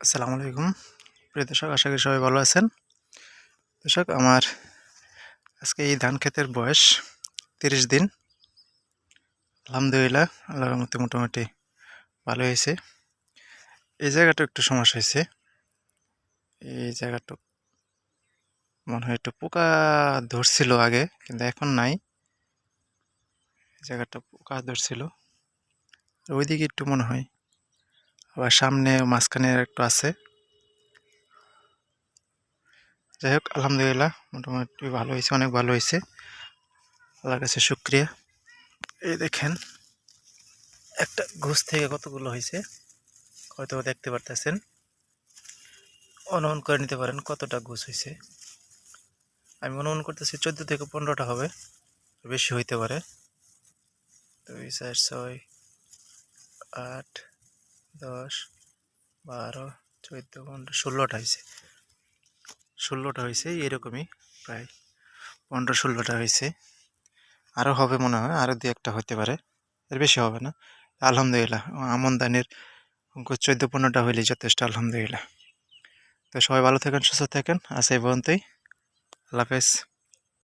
আসসালামু আলাইকুম। প্রিয় দর্শক, আশা করি সবাই ভালো আছেন। দর্শক, আমার আজকে এই ধান ক্ষেতের বয়স তিরিশ দিন। আলহামদুলিল্লাহ, আল্লাহর মতে মোটামুটি ভালো হয়েছে। এই জায়গাটা একটু সমস্যা হয়েছে। এই জায়গাটা মনে হয় একটু পোকা ধরছিল আগে, কিন্তু এখন নাই। জায়গাটা পোকা ধরছিল। ওইদিকে একটু মনে হয় আবার সামনে মাঝখানে একটু আছে। যাই হোক, আলহামদুলিল্লাহ, মোটামুটি ভালো হয়েছে, অনেক ভালো হয়েছে। আল্লাহর কাছে শুক্রিয়া। এই দেখেন, একটা ঘুষ থেকে কতগুলো হয়েছে হয়তো দেখতে পারতেছেন। অনুমান করে নিতে পারেন কতটা ঘুষ হয়েছে। আমি অনুমান করতেছি চোদ্দ থেকে পনেরোটা হবে, বেশি হইতে পারে। দুই, চার, ছয়, আট দশ, বারো, চোদ্দ, পনেরো, ষোলোটা হয়েছে ষোলোটা হয়েছে এরকমই প্রায়। পনেরো, ষোলোটা হয়েছে আরও হবে মনে হয় আরও দু একটা হতে পারে। এর বেশি হবে না। আলহামদুলিল্লাহ, আমনদানির চোদ্দ, পনেরোটা হইলেই যথেষ্ট, আলহামদুলিল্লাহ। তো সবাই ভালো থাকেন, সুস্থ থাকেন। আজ এই পর্যন্তই। আল্লাহ হাফেজ।